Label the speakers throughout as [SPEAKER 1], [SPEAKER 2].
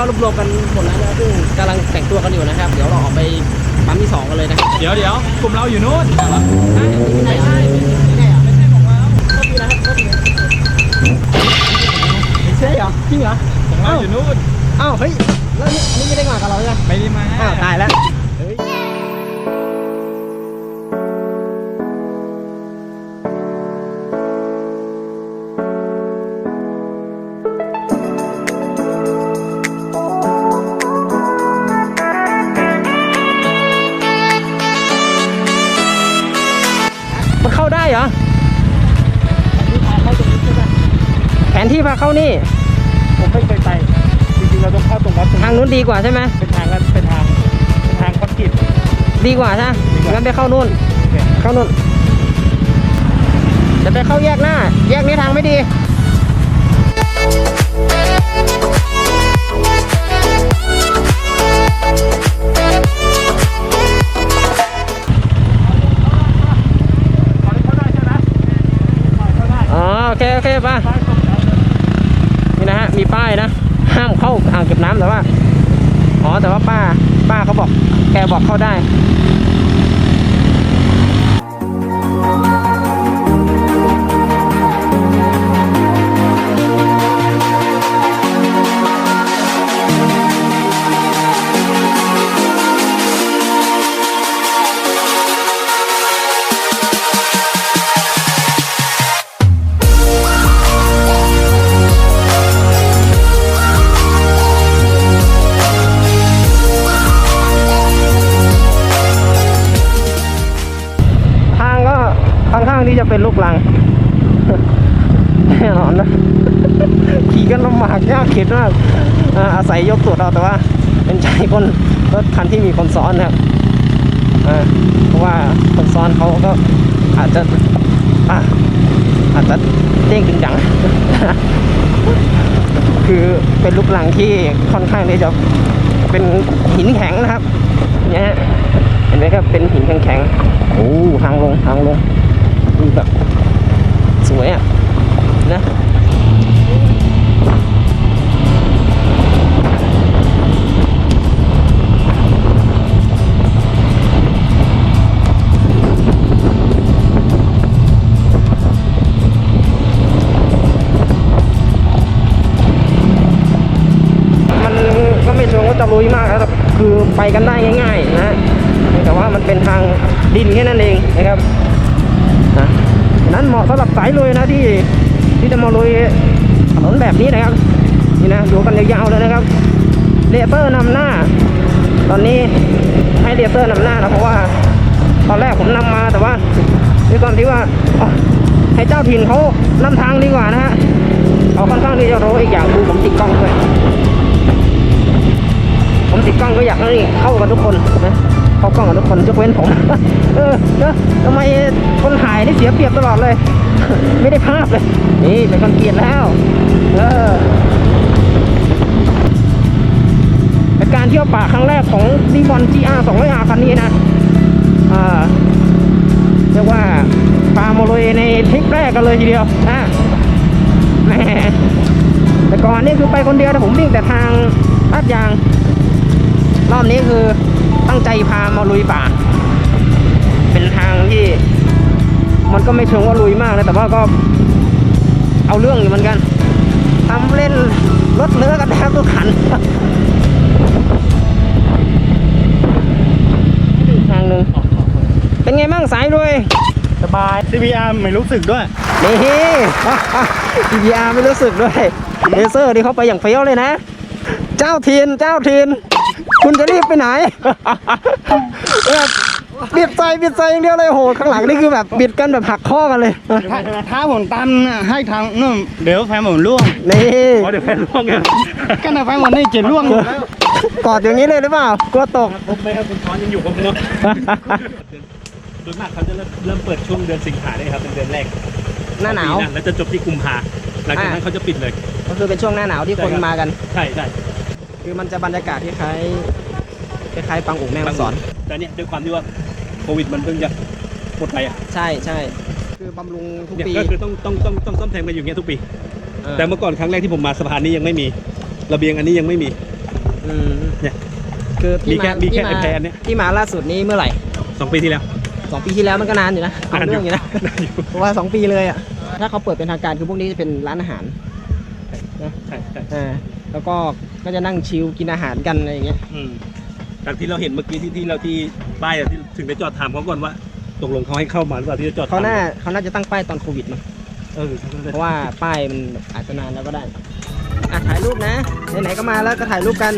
[SPEAKER 1] อนนี้เราก็รวบรวมกันหมดแล้วนะซึ่งกำลังแต่งตัวกันอยู่นะครับ เดี๋ยวเราออกไปปั๊มที่สองกันเลยนะ
[SPEAKER 2] เดี๋ยวเดี๋ยวกลุ่มเราอยู่นู้น
[SPEAKER 1] ไม่ใช่ไม่ใช่ไม่ใช่ของเราก็มีนะครับก็มีใช่เหรอจริงเหรอ
[SPEAKER 2] ของเราอยู่นู้น
[SPEAKER 1] อ้าวเฮ้ย เข้าได้เหรอแผนที่พาเข้านี่
[SPEAKER 2] ผมไม่เคยไป จริงๆ เราต้องเข้าตรงวัดตรง
[SPEAKER 1] ทางนู้นดีกว่าใช่ไหม
[SPEAKER 2] เป็นทางกันเป็นทาง เป็นทางคอนกรีต
[SPEAKER 1] ดีกว่าใช่ไหม
[SPEAKER 2] ดีกว่า
[SPEAKER 1] งั้นไปเข้านู่น เข้านู่นจะไปเข้าแยกหน้า แยกนี้ทางไม่ดี นะฮะมีป้ายนะ ห้ามเข้าอ่างเก็บน้ำแต่ว่า อ๋อ แต่ว่าป้า ป้าเขาบอก แกบอกเข้าได้ากยากเข็นมากอ่าอาศัยยกตัวเอาแต่ว่า เป็นใจคนรถคันที่มีคนซ้อนนะครับเพราะว่าคนซ้อนเขาก็อาจจะอ่าอาจจะเด้งดึงดังคือเป็นลูกลังที่ค่อนข้างที่จะเป็นหินแข็งนะครับเนี่ยเห็นไหมครับเป็นหินแข็งๆโอ้ทางลงทางลงดูแบบสวยอะนะ คือไปกันได้ง่าย ๆ นะแต่ว่ามันเป็นทางดินแค่นั้นเองนะครับนะนั้นเหมาะสำหรับสายลุยนะที่ที่จะมาลุยถนนแบบนี้นะครับนี่นะดูกันยาวๆเลยนะครับเรเตอร์นำหน้า ตอนนี้ให้เรเตอร์นำหน้านะเพราะว่าตอนแรกผมนำมาแต่ว่าด้วยความที่ว่าให้เจ้าถิ่นเขานำทางดีกว่านะฮะเขาค่อนข้างที่จะรู้อีกอย่างดูผมติดกล้องด้วย ผมติดกล้องก็อยากให้เข้ากับทุกคนนะเข้ากล้องกับทุกคนยกเว้นผม เออเนอะทำไมคนถ่ายนี่เสียเปรียบตลอดเลย ไม่ได้ภาพเลย นี่เป็นคอนกรีตแล้ว เออการเที่ยวป่าครั้งแรกของดีบอล GR 2 0 0 R คันนี้นะอ่าเรียกว่าพาโมาเลยในทริปแรกกันเลยทีเดียวนะแหมแต่ก่อนนี่คือไปคนเดียวแต่ผมวิ่งแต่ทางลาดยาง รอบนี้คือตั้งใจพามาลุยป่า เป็นทางที่ มันก็ไม่เชิงว่าลุยมากนะแต่ว่าก็ เอาเรื่องอยู่เหมือนกันทำเล่นรถเนื้อกันแทบทุกคันอีกทางหนึ่งเป็นไงบ้างสายลุย
[SPEAKER 2] สบาย CBR ไม่รู้สึกด้วย
[SPEAKER 1] นี่ PPR ไม่รู้สึกด้วยเลเซอร์นี่เขาไปอย่างเฟี้ยวเลยนะ เจ้าทีนเจ้าทีน คุณจะรีบไปไหนแบบบิดใจบิดใจอย่างเดียวเลยโอ้โหข้างหลังนี่คือแบบบิดกันแบบหักข้อกันเลย
[SPEAKER 3] ถ้าถ้าผมตันน่ะให้ทางนู่นเดี๋ยวแฟนผมร่วง
[SPEAKER 1] นี่
[SPEAKER 2] อ๋อเดี๋ยวแฟนร่วงไง
[SPEAKER 3] ก็นะแฟนผมนี่จะร่วงอยู่แล้ว
[SPEAKER 1] กอดอย่างนี้เลยหรือเปล่ากลัวตก
[SPEAKER 2] ผมไม่ครับคุณช้อนยังอยู่ผมเนาะส่วนมากเขาจะเริ่มเริ่มเปิดช่วงเดือนสิงหาเนี่ยครับเป็นเดือนแรก
[SPEAKER 1] หน้าหนาว
[SPEAKER 2] ปีแล้วจะจบที่กุมภาหลังจากนั้นเขาจะปิดเลย
[SPEAKER 1] ก็คือเป็นช่วงหน้าหนาวที่คนมากัน
[SPEAKER 2] ใช่ใช่
[SPEAKER 1] คือมันจะบรรยากาศคล้ายๆคล้ายๆปังอุ๋งแม่ฮ่องสอน
[SPEAKER 2] แต่เนี่ยด้วยความที่ว่าโควิดมันเพิ่งจะหมดไปอะ
[SPEAKER 1] ใช่ใช่คือบำรุงทุก
[SPEAKER 2] เนี่ย
[SPEAKER 1] ปี
[SPEAKER 2] ก็คือต้องต้องต้องต้องซ่อมแซมกันอยู่อย่างเงี้ยทุกปี
[SPEAKER 1] เออ
[SPEAKER 2] แต่เมื่อก่อนครั้งแรกที่ผมมาสะพานนี้ยังไม่มี ระเบียงอันนี้ยังไม่มี
[SPEAKER 1] อืม
[SPEAKER 2] เนี่ย
[SPEAKER 1] คือ
[SPEAKER 2] มี
[SPEAKER 1] ที่
[SPEAKER 2] แค่
[SPEAKER 1] มา
[SPEAKER 2] มีแค่
[SPEAKER 1] ที่มา
[SPEAKER 2] ไอ้แพรอันเนี้ย
[SPEAKER 1] ที่มาล่าสุดนี้เมื่อไหร่
[SPEAKER 2] สองปีที่แล้ว
[SPEAKER 1] สองปีที่แล้วมันก็นานอยู่นะเอา
[SPEAKER 2] นานอยู่
[SPEAKER 1] เรื่องอยู่นะ
[SPEAKER 2] นานอยู่
[SPEAKER 1] เพราะว่าสองปีเลยอะ ถ้าเขาเปิดเป็นทางการคือพวกนี้จะเป็นร้านอาหารนะ
[SPEAKER 2] ใช่ใช่
[SPEAKER 1] อ่า แล้วก็ก็จะนั่งชิลกินอาหารกันอะไรอย่างเงี้ย
[SPEAKER 2] อืมจากที่เราเห็นเมื่อกี้ที่ที่เราที่ป้ายอะที่ถึงได้จอดถามเขาก่อนว่าตกลงเขาให้เข้ามาหรือเปล่าที่จะจอด
[SPEAKER 1] เขาน่า
[SPEAKER 2] ถม
[SPEAKER 1] เขาน่าจะตั้งป้ายตอนโควิดมั้ง
[SPEAKER 2] เออ
[SPEAKER 1] เพราะว่าป้ายมันอาจจะนานแล้วก็ได้อะถ่ายรูปนะไหนๆก็มาแล้วก็ถ่ายรูปกัน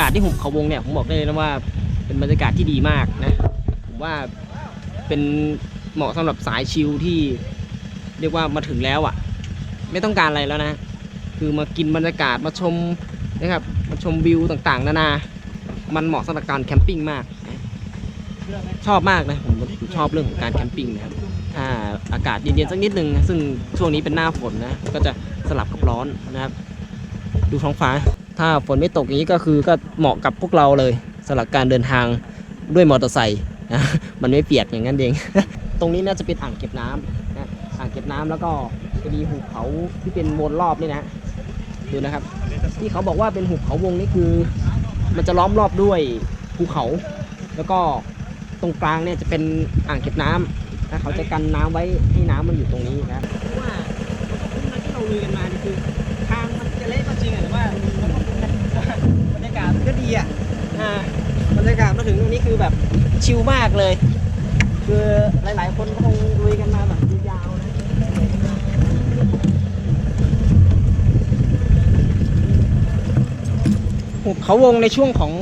[SPEAKER 1] ากาศที่หุบเขาวงเนี่ยผมบอกได้เลยนะว่าเป็นบรรยากาศที่ดีมากนะผมว่าเป็นเหมาะสำหรับสายชิลที่เรียกว่ามาถึงแล้วอะ ไม่ต้องการอะไรแล้วนะ คือมากินบรรยากาศมาชมนะครับมาชมวิวต่างๆ นานา มันเหมาะสำหรับการแคมปิ้งมากชอบมากนะผมชอบเรื่องของการแคมปิ้งนะครับถ้าอากาศเย็นๆสักนิดนึงซึ่งช่วงนี้เป็นหน้าฝนนะก็จะสลับกับร้อนนะครับ ดูท้องฟ้า ถ้าฝนไม่ตกอย่างนี้ก็คือก็เหมาะกับพวกเราเลยสำหรับการเดินทางด้วยมอเตอร์ไซค์นะมันไม่เปียกอย่างนั้นเอง ตรงนี้น่าจะเป็นอ่างเก็บน้ำนะอ่างเก็บน้ำแล้วก็จะมีหุบเขาที่เป็นวนรอบนี่นะดูนะครับ ที่เขาบอกว่าเป็นหุบเขาวงนี่คือ มันจะล้อมรอบด้วยภูเขา แล้วก็ตรงกลางเนี่ยจะเป็นอ่างเก็บน้ำนะเขาจะกันน้ำไว้ให้น้ำมันอยู่ตรงนี้นะครับเพราะว่าที่เราลุยกันมาคือทางมันจะเละก็จริงอะแต่ว่ามันก็เป็นบรรยากาศมันก็ดีอะบรรยากาศมาถึงตรงนี้คือแบบชิลมากเลย คือหลาย ๆ คนก็คงลุยกันมาแบบยาวๆนะหุบเขาวงในช่วงของ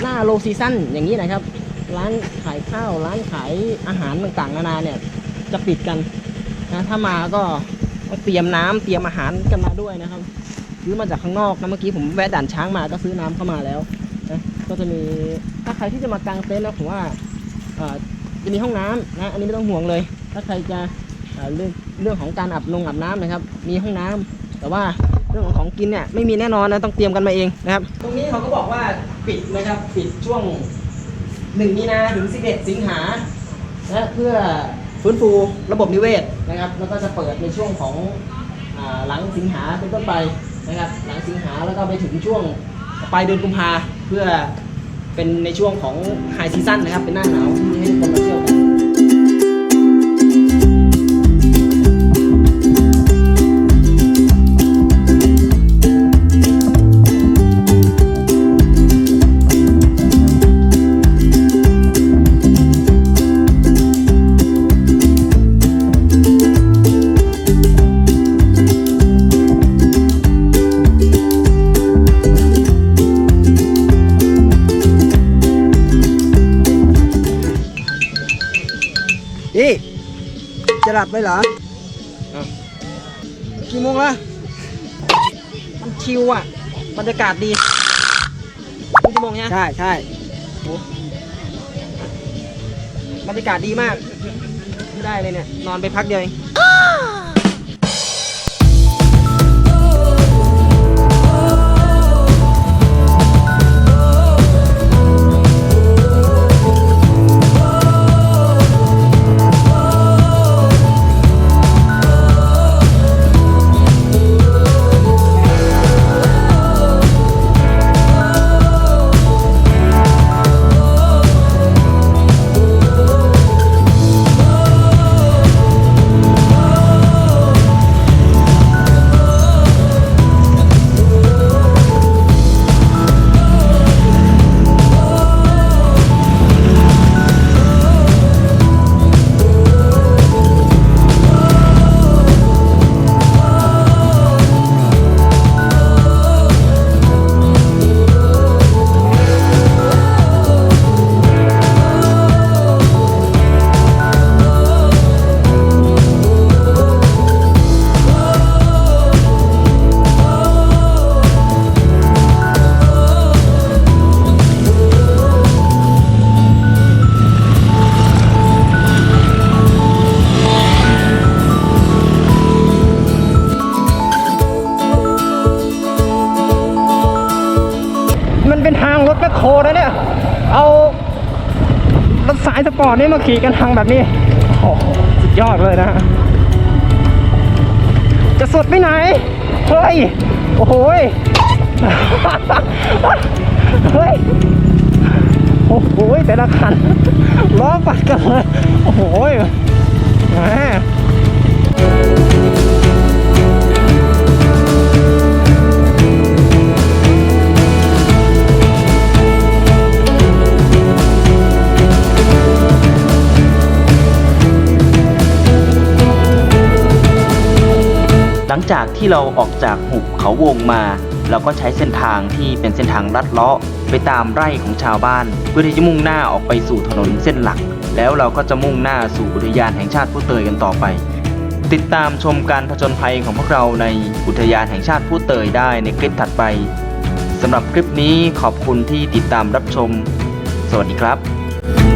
[SPEAKER 1] หน้าโลซีซั่นอย่างนี้นะครับ ร้านขายข้าว ร้านขายอาหารต่างๆ นานาเนี่ย จะปิดกันนะถ้ามาก็เตรียมน้ำเตรียมอาหารกันมาด้วยนะครับ ซื้อมาจากข้างนอกนะเมื่อกี้ผมแวะด่านช้างมาก็ซื้อน้ำเข้ามาแล้วนะก็จะมีถ้าใครที่จะมากางเต็นท์นะผมว่าจะมีห้องน้ำนะอันนี้ไม่ต้องห่วงเลย ถ้าใครจะเรื่องเรื่องของการอาบนงอาบน้ำนะครับ มีห้องน้ำแต่ว่าเรื่องของของกินเนี่ยไม่มีแน่นอนนะต้องเตรียมกันมาเองนะครับ ตรงนี้เขาก็บอกว่าปิดนะครับปิดช่วง1มีนาถึง 11 สิงหานะเพื่อฟื้นฟูระบบนิเวศนะครับ แล้วก็จะเปิดในช่วงของอหลังสิงหาเป็นต้นไป นะครับหลังสิงหาแล้วก็ไปถึงช่วงปลายเดือนกุมภาเพื่อเป็นในช่วงของไฮซีซั่นนะครับเป็นหน้าหนาวที่ให้คนมาเที่ยวกัน จะหลับไปเหรอกี่โมงแล้วมันชิวอะ บรรยากาศดีครึ่งชั่วโมงใช่ไหมใช่ใช่บรรยากาศดีมาก ไม่ได้เลยเนี่ย นอนไปพักเดียวเอง ก่อนนี่มาขี่กันทางแบบนี้โอ้สุดยอดเลยนะฮะจะสุดไปไหน เฮ้ย โอ้โหยเฮ้ย โอ้โหยแต่ละคันล้อปัดกันเลย โอ้โหยแหม
[SPEAKER 4] ลังจากที่เราออกจากหุบเขาวงมา เราก็ใช้เส้นทางที่เป็นเส้นทางลัดเลาะ ไปตามไร่ของชาวบ้าน เพื่อที่จะมุ่งหน้าออกไปสู่ถนนเส้นหลัก แล้วเราก็จะมุ่งหน้าสู่อุทยานแห่งชาติผู้เตยกันต่อไป ติดตามชมการผจญภัยของพวกเราในอุทยานแห่งชาติผู้เตยได้ในคลิปถัดไปสำหรับคลิปนี้ขอบคุณที่ติดตามรับชม สวัสดีครับ